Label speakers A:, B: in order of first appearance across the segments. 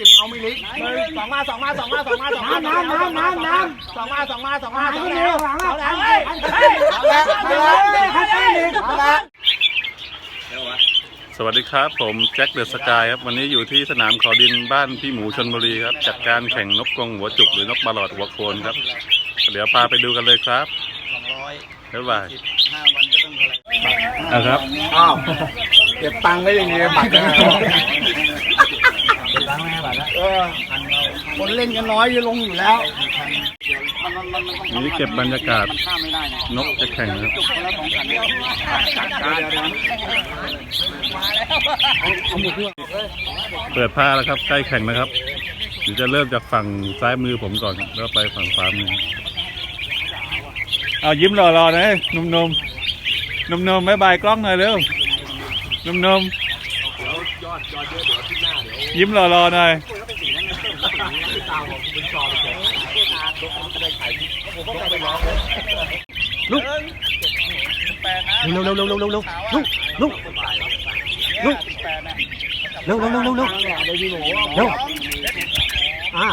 A: สิบเอาไม่ลิกหนึ่งสองมาสองมาสองมาสองมาสองมา
B: น้ำน้ำน้ำน้ำ
A: สองมาสองมาสองมาสอง
B: หลัง
A: แล้ว
B: หลัง
A: สอง
B: หลั
A: แล้ว
B: ง
A: เฮ้ยเอาแล้วเอาแล้วเอาแล้ว
C: สวัสดีครับ ผมแจ็คเดอะสกายครับวันนี้อยู่ที่สนามเขาดินบ้านพี่หมูชนบุรีครับ จัดการแข่งนกกรงหัวจุกหรือนกบาลอดหัวโคนครับ เดี๋ยวพาไปดูกันเลยครับบ๊ายบายเอาครับ
A: อ้าวเก็บตังค์ไว้อย่างเงี้ยบัตร นะเออคนเล่นกันน้อยจะลงอยู่แล้ว
C: นี่เก็บบรรยากาศนกจะแข่งนะครับเปิดผ้าแล้วครับใกล้แข่งนะครับเดี๋ยวจะเริ่มจากฝั่งซ้ายมือผมก่อนแล้วไปฝั่งขวามือเอายิ้มรอๆหน่อยหนุ่มๆหนุ่มๆบายบายกล้องหน่อยเร็วหนุ่มๆยิ้ ยิ้มรอๆหน่อย
B: เร็วเร็วเร็วเร็วเร็วเร็วลุกลุกลุกเร็วเร็วเร็วเร็วเร็วเร็วอ่า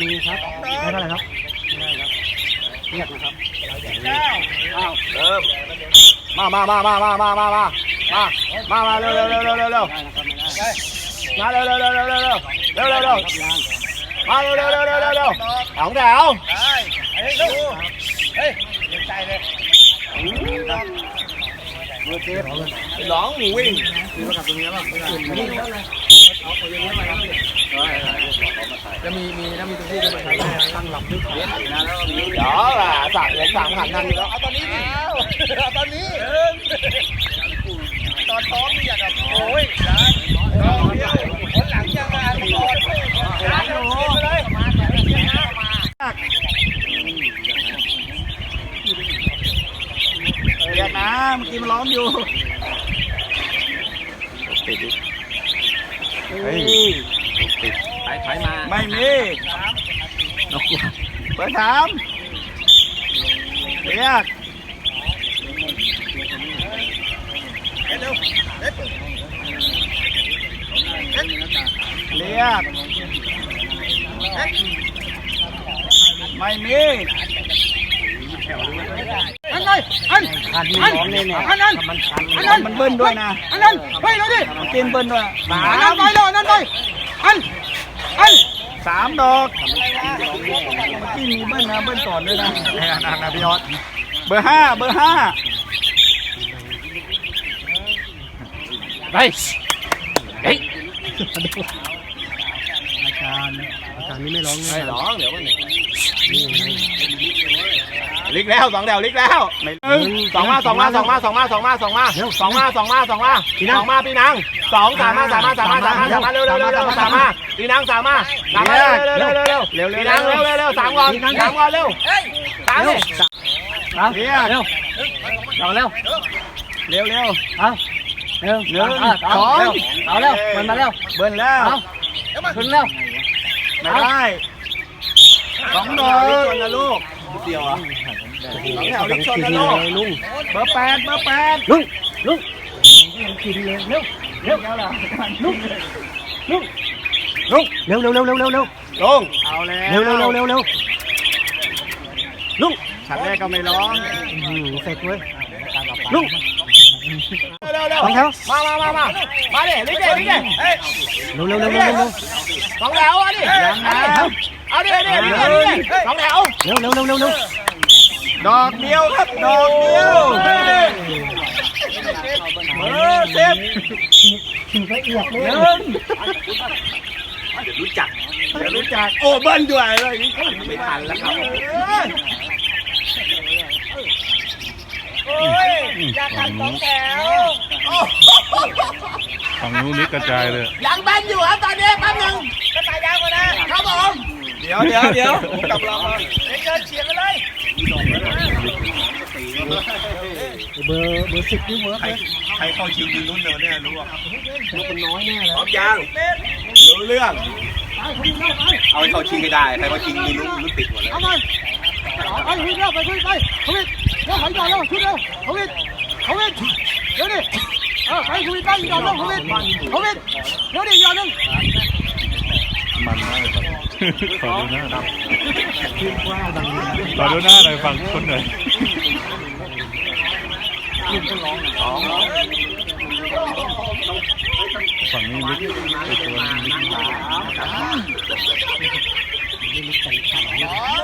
B: มีครับได้เท่าไหร่ครับ
A: มามามามามามามามามามามาเร็วเร็วเร็วเร็วเร็ว มาเร็วเร็วเร็วเร็วเร็วเร็วเร็วเร็วเร็วมาเร็วเร็วเร็วเร็วเร็วเร็วสองแถวหลองหมูวิ่งจะมีมีนะมีตรงที่จะมาใช้ตั้งหลับด้วยเดี๋ยวอะสามเหลือสามหันนั่นอยู่แล้วเอาตอนนี้เอาตอนนี้ อดท้องเนี่ยครับโอ้ยร้านรอเดียวคนหลังยังมาก่นร้านเราเชียร์ไปเลยเดี๋ยวนะเมื่อกี้มันร้องอยู่ ไม่มี
B: อันไหนอัน
A: ขาดมีร้องเนี่ยเนี่ย
B: อันนั้น
A: มันคัน
B: อันนั้น
A: มันเบิ้ลด้วยนะ
B: อันนั้นเฮ้ยเราดิ
A: มันกินเบิ้ลด้วยสา
B: อันนั้นไปเลยอันนั้นไปอันอัน
A: สามดอกเมื่อกี้มีเบิ้ลนะเบิ้ลก่อนด้วยนะนั่นนะพี่ยอดเบอร์ห้าเบอร์ห้า
B: ไปเฮ้ย อาจารย์นี่ไม่ร้อง
A: ไม่ร้องเดี๋ยววันหนึ่งลิกแล้วสองแถวลิกแล้วหนึ่งสองมาสองมาสองมาสองมาสองมาสองมาสองมาสองมาสองมาสองมาพี่นางสองสามมาสามมาสามมาสามมาสามมาเร็วเร็วเร็วเร็วสามมาพี่นางสามมาสามมาเร็วเร็วเร็วเร็วเร็วเร็วพี่นางเร็วเร็วเร็วสามก่อนสามก่อนเร็วสามเลยเรียก
B: เร็วลองเร็ว
A: เร็วเร็ว
B: เอาเร็ว
A: หนึ่ง
B: เอา
A: สอง
B: เอาเร็วมันมาเร็ว
A: เบิ้ลแล้ว
B: เอาขึ้นเร็ว
A: ไม่ได้สองดอกชนนะลูกเดียวอะสองแถวลิกชนนะลูก
B: ลุง
A: เบอร์แปดเบอร์แปด
B: ลุงลุงกินเลยเร็วเร็ว
A: แล้วเหรอ
B: ลุงลุงลุงเร็วเร็วเร็วเร็วเร็วเร็ว
A: ลงเอาแล้ว
B: เร็วเร็วเร็วเร็วเร็วลุง
A: ฉันแรกก็ไม่ร้อง
B: เสร็จเว้ยลุง
A: เร็วเร็ว
B: สองแถว
A: มามามามามาดิลิกเดิลิกเดิเฮ้ย
B: เร็วเร็วเร็วเร็วเร็ว
A: สองแถวอะดิเอาดิเอาดิเอาดิสองแถว
B: เร็วเร็วเร็วเร็วเร็ว
A: ดอกเดียวครับดอกเดียวเบอร์สิบ
B: ถึงไปเอียดเลย
A: หนึ่งเดี๋ยวรู้จักเดี๋ยวรู้จักโอ้เบิ้ลด้วยเลยไม่ทันแล้วครับ โอ้ยอยากกันสองแถวโอ้
C: ฝั่งนู้นนี่กระจายเลย
A: ยังแบนอยู่ครับตอนนี้แป๊บนึงก็ตายยาวกว่านะครับผมเดี๋ยวเดี๋ยวเดี๋ยวกลับเราเดินเฉียงกันเลย
B: เบอร์เบอร์สิบนี่เวิร์ก
A: ใคร
B: เลย
A: ใครเข้าชิงดีรุ่นเนอเนี่ยรู้อะ
B: ลูกมันน้อยแน่เลย
A: พร้อมยังรู้เรื่องเอาให้เขาชิงให้ได้ใครเขาชิงมีรุ่นรุ่นติดหมดเลย
B: เอาไปไปขึ้นเร็วไปขึ้นไป เร็วขออีกดอกเร็วชุดเร็วโควิดโควิดเร็วดิเออไปโควิดได้อีกดอกเร็วโควิดโควิดเร็วดิอีกดอกหนึง
C: มันมากเลยขอดูหน้าหน่อยขอดูหน้าหน่อยฟังคนหน่อยฝั่งนี้ลึกไอตัวนี้ลึกไม่ลึกตรงขา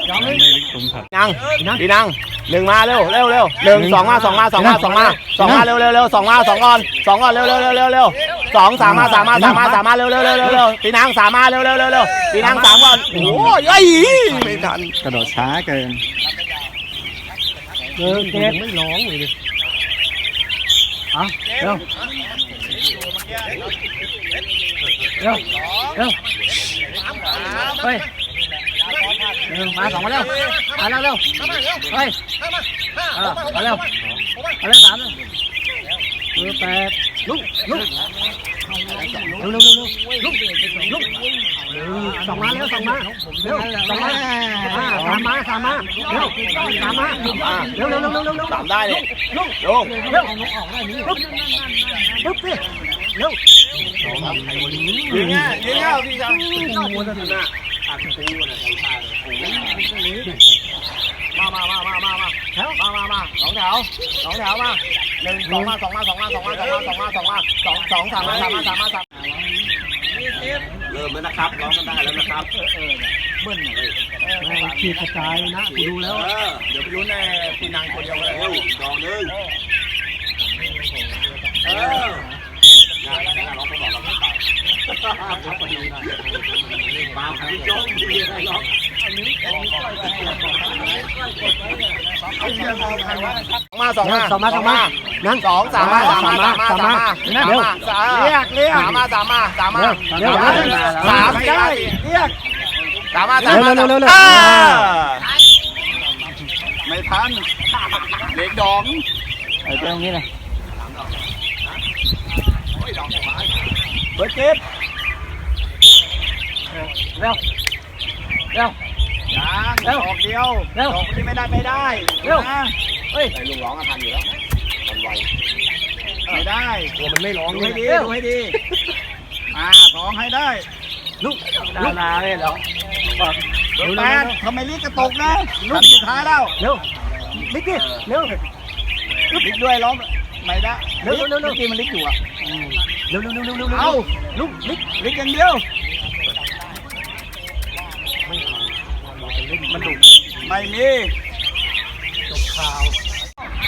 C: ยังดี
A: นังดีนัง หนึ่งมาเร็วเร็วเร็วหนึ่งสองมาสองมาสองมาสองมาสองมาเร็วเร็วเร็วสองมาสองก่อนสองก่อนเร็วเร็วเร็วเร็วเร็วสองสามมาสามมาสามมาสามมาเร็วเร็วเร็วเร็วเร็วตีนังสามมาเร็วเร็วเร็วเร็วพี่นังสามก่อนโอ้ยไอ้ไม่ทัน
B: กระโดดช้าเกินเออเจ็บไม่ร้องเลยดิเอาเร็วเร็วเร็วเฮ้ ยเร็วมาสองมาเร็วมาแล้วเร็วเฮ้ยเออมาเร็วมาเร็วสามเร็วเออแปดลุกลุกเร็วเร็วเร็วเร็วลุกลุกสองมาเร็วสองมาเร็วสองมาสามมาสามมาเร็วสามมาเร็วเร็วเร็วเร็วเร็วเร็ว
A: สามได้เลย
B: ลุก
A: โอ้
B: เร็วลุกลุกสิเร็ว
A: ยิงอะยิงอะพี่จัง มามามามามามามามามาสองแถวสองแถวมาหนึ่งสองมาสองมาสองมาสองมาสองมาสองมาสองมาสองสองสามมาสามมาสามมาสามเริ่มแล้วนะครับร้องกันได้แล้วนะครับ
B: ขีดกระจายนะกูดูแล้ว
A: เดี๋ยวไปลุ้นในพี่นางคนเดียวเลยดอกนึงเออ ปลาพี่โจ้ดีอะไรหรอกมาสองมา
B: สองมาสองมานั่ง
A: สองสามมาสามมาสามมาสามมาสาม
B: เรียกเรียก
A: สามมาสามมาสามมา
B: เร็ว
A: สามสี่ห้
B: เรียก
A: สามมาสามมา
B: เร็วเร็วเร็วไม่ทัน
A: เด็กดอง
B: ไอ้เจ้านี้เลย
A: เบิร์ดจิ๊บ
B: เร็ว เร็ว
A: ยัง
B: เร็ว
A: ดอกเดียว
B: เร็ว
A: ดอกนี้ไม่ได้ไม่ได้
B: เร็ว
A: นะ
B: เฮ้ย
A: ไอ้ลุงร้องอะทันอยู่แล้วมันไว
B: ไม่ได้
A: กลัวมันไม่ร้อง
B: ดู
A: เล
B: ให้
A: ย
B: ดีดูให้ดีอ่าสองให้ได้ลุกลุกเลยเหรอ
A: เร็วแปดทำไมลิกกระตกนะลูกสุดท้ายแล้ว
B: เร็วลิกดิเร็ว
A: ลิกด้วยร้องไม่ได้
B: เร็วเร็วเร็วเร็ว
A: มื่อกี้มันลิกอยู่อะ
B: เร็วเร็วเร็วเร็วเร็ว
A: เอา
B: ลุกลิก
A: ลิกอย่างเดียว ไม่มี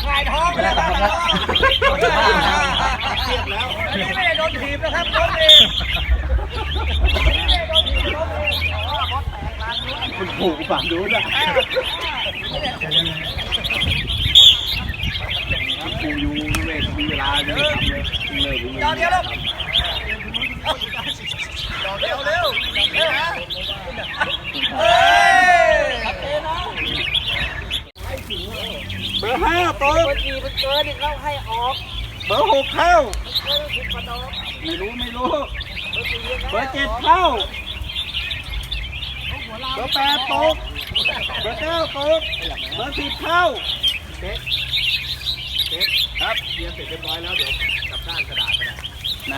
B: ไม่ได้ครับแล้วไม่ได้โดนถีบนะครับโดนเอง
A: มันผูกฝั่งดูนะกูอยู่เวทมีเวลาจะทำเลยเลิกเลย
B: เดี๋ยวเร็ว
A: เบอร์ ห้าตก
B: เมื่อกี้มันเกินเขาให้ออก
A: เบอร์หกเข้า
B: เกินสิบกว่าดอก
A: ไม่รู้ไม่รู้เบอร์เจ็ดเข้าเบอร์แปดตกเบอร์เก้าตกเบอร์สิบเข้าเช็คเช็คครับเรียนเสร็จเรียบร้อยแล้วเดี๋ยวกลับด้านกระดาษกระดาษไหน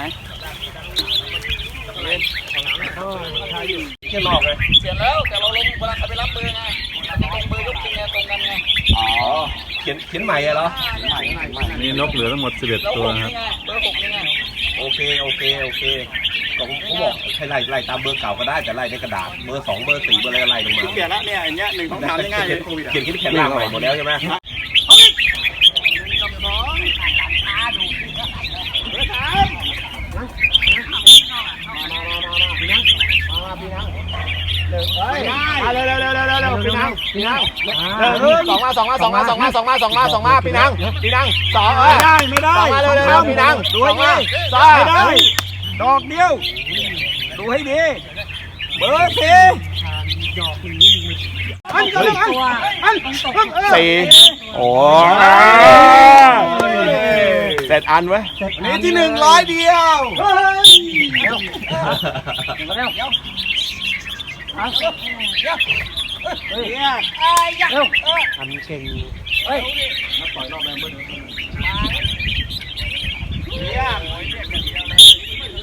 A: เล่นของหลังเขาใช้อยู่เขียนหลอกเลย
B: เขียนแล้วแต่เราลงเวลาเขาไปรับเบอร์ไงตรงเบอร์ยกจริงไงตรงกันไง
A: อ๋อ เขียนเขียนใหม่เหรอ
C: นี่นกเหลือทั้งหมด 11 ตัวนะครับ
B: เบอร์หกนี่ไง
A: โอเคโอเคโอเคก็ผมบอกให้ไล่ไล่ตามเบอร์เก่าก็ได้แต่ไล่ในกระดาษเบอร์สองเบอร์สี่เบอร์อะไรก็ไล่ลงมา
B: เปลี่ยนแล้วเนี่ยอย่างเงี้ยหนึ่งสองสามง่ายๆเลยโควิด
A: เขียนเขียนเขียนล่างใหม่หมดแล้วใช่ไหมมา เร็วเร็วเร็วเร็วเร็วพี่นังพี่นังเร็วสองมาสองมาสองมาสองมาสองมาสองมาสองมาพี่นังพี่นังสองเอ้ย
B: ไม่ได้ไม่ได้
A: สองมาเร็วเร็วเร็วพี่นัง
B: ดู
A: สอ
B: ให้
A: งมา
B: ดี
A: สอง
B: ไม่ได้ดอกเดียวดูให้ดีเบอร์สี่อันก็เลยอันอัน
A: สี่โอ้เสร็จอันไว้
B: นี่ที่หนึ่งร้อยเดียวเฮ้ยเร็ว เร็วเร็วเอาเร็วเร็วเฮ้ยเร็วอันเก่งเฮ้ย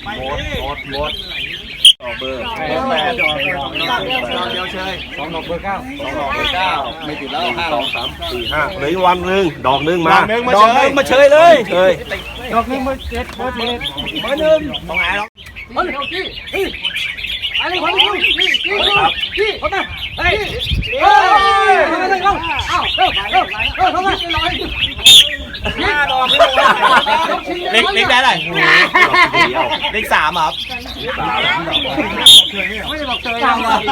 A: หมดหมดหมดต่อเบอร์
B: เบอร์แปด
A: เดียวเชย
B: สองดอกเบอร์เก้าสองดอกเบอร์เก้าไม่ติดแล้วห้าดอกสาม
D: สี่ห้าเหลืออีกวันหนึ่งดอกหนึ่ง
A: ด
D: มา
A: อกหนึ่งมา
D: ด
A: เช
D: อกหนึ่
A: ย
D: งมาเฉยเลย
A: เชย
B: ดอกหนึ่งเบอร์เจ็ดเบอร์เจ็ด
A: เบอร์หนึ่งตรงไหนหรอ
B: เฮ้ยจี้เฮ้ย อะไรของมึงจี้จี้จี้เข้ามาเฮ้ยเฮ้ยเข้ามาเลยเข้าเอ้าเร็วเร็วเร็วเข้ามาลอยห้าดอก
A: เล็กเล็กได้เลยเล็กสามครับ
B: ไม่ได้บอกเจอยังเลย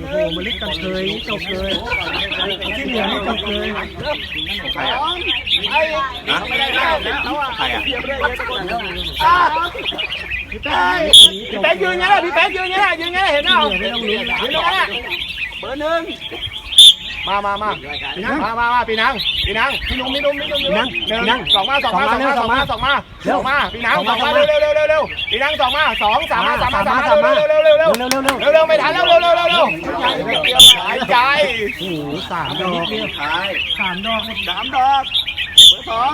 B: โอ้โหมันเล็กกันเคยจบเลยที่เหลือนี่จบเลย
A: ใครอะนะไม่ได้ได้ใครอะ พี่แป๊กพี่แป๊กยืนไงล่ะพี่แป๊กยืนไงล่ะยืนไงล่ะเห็นเปล่ายืนตรงนี้เบอร์หนึ่งมามามามามามาปีนังปีนังพี่นุ่มพี่นุ่มพี่นุ่มพี่นุ่มหนึ่งสองมาสองมาสองมาสองมาสองมาสองมาปีนังสองมาเร็วเร็วเร็วเร็วเร็วปีนังสองมาสองสามมาสามมาสามมาเร็วเร็วเร็วเร็วเร็ว
B: เร็วเร็วเร็ว
A: เร็วไม่ทันแล้วเร็วเร็วเร็วเร็วหายใจ
B: โอ้โหสามดอกสามดอก
A: สามดอกเบอร์สอง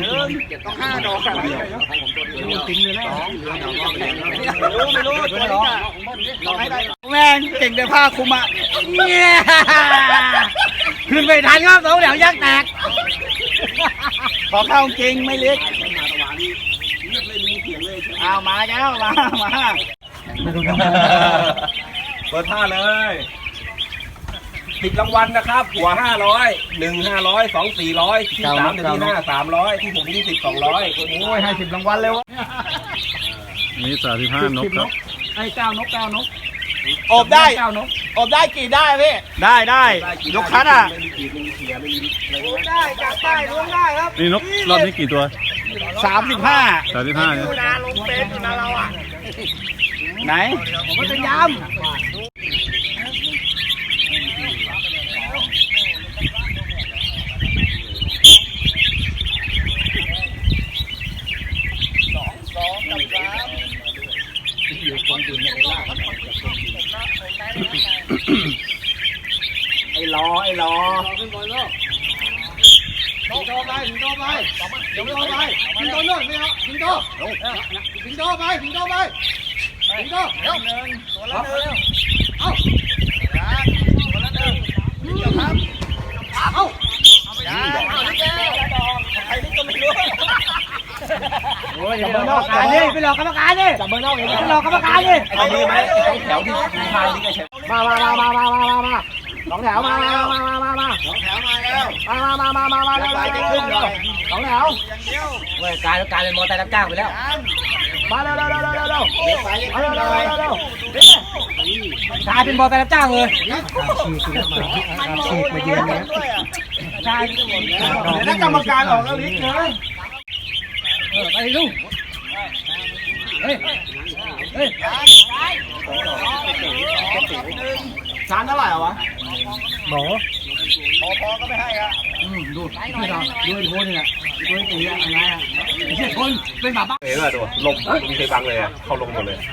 A: หนึ่งต้องห้าดอก
B: จริงเลยนะ
A: ไม่รู้ไม่รู้ตัวนี้จะลองให้ได้
B: แม่งเก่งแต่ผ้าคุมอะเนี่ยขึ้นไปทันครับสองแถวยักษ์แตก ขอเข้าจริงไม่เล็ก
A: เอามาแล้วมามา
D: เปิดท่าเลย ติดรางวัลนะครับ หัวห้าร้อยหนึ่งห้าร้อยสองสี่ร้อยที่สามหนึ่งที่ห้าสามร้อยที่หกที่สิบสองร้อย
A: โอ้ยให้สิบรางวัลเลยวะ
C: นี่สาธิตห้านกครับ
B: ไอ้เก้านกเก้านก
A: อบได้
B: เก้านก
A: อบได้กี่ได้พี่
B: ได้ได้ยกคัดอะ
A: ได้จากใต้ล้วงได้ครับ
C: นี่นกรอบนี้กี่ตัว
B: สามสิบห้า
C: สาธิตห้าเนี่ย
A: ดูนาลงเป็นอยู่นะเราอะ
B: ไหนผมก็จะย้
A: ไอ้รอไอ้รอำ
B: ขึ้นบนโลกสิงโตไปสิงโตไป สิงโตไปสิงโตโน่นไม่เอาสิงโตสิงโตไปสิงโตไปสิงโตเร็ว
A: ตัวละหนึ่ง
B: เอา
A: ตัวละหนึ่งเดี๋ยวครับ
B: เอา
A: ได้เอาที่แก้วใครนี่ก็ไม่รู้
B: โอ้ยอย่าเบอร์นอกการดิไปหลอกกรรมการดิจับเบอร์นอกเองไปหลอกกรรมการดิ
D: ไอ้ดีไหมไอ้แถวที่ทางนี่ก็ใช่
A: มามามามามามามาสองแถวมามามามามามา สองแถวมาแล้วมามามามามาเร็วเร็วเร็วเร็วสองแถว
B: เว้ยกลายกลายเป็นมอเตอร์รับจ้างไปแล้ว
A: มาเร็วเร็วเร็วเร็วเร็วเร็วเร็วเร็วเร็วเร็วเร็ว
B: กลายเป็นมอเตอร์รับจ้างเลย
A: ฉีกมาเยือนเนี่ย
B: กลาย
A: เดี๋ยวถ้ากรรมการออกแล้วลิกนะ
B: เออไปลูกเฮ้ยเฮ้ย
A: ชานเท่าไหร่วะ
B: หมอ
A: พอพอก็ไม่ให้อะ
B: อืมดูไม่ทำด้วยโทนนี่แหละด้วยตีอะไรอะไอ้เหี้ยคนเป็นหมาบ้า
D: เห็นป่ะตัวลมมีเคยบังเลยอะเข้าลงหมดเลยอะ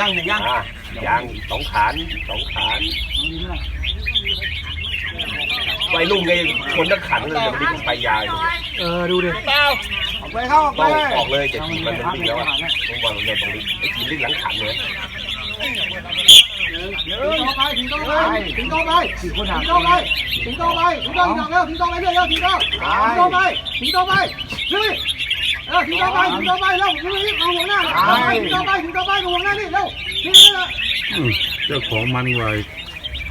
A: ยังยัง
D: อะยางสองขานสองขานวัยรุ่นไงคนนักขันเลยเดี๋ยวมันไปยาวอยู่
B: เออดูดิ
A: เปล่าออกไปเข้าออกไป
D: ต้องออกเลยจะทีมันมันวิ่งแล้วอะต้องวางเลยตรงนี้ไอ้ทีมลิ้นหลังขันเลย
B: ถึงโต ไปถึงโตไปถึงโตไปถึงโตไปถึงโตไปถึงโตอีกแล้วถึงโตไปเรื่อยๆถึงโตถึงโตไปถึงโตไปเรื่อยเออถึงโตไปถึงโตไปเร็วเร็วเอาหัวหน้าถึงโตไปถึงโตไปเอาหัวหน้านี่เร็วนี่นี่
C: อืมเจ้าของมันไว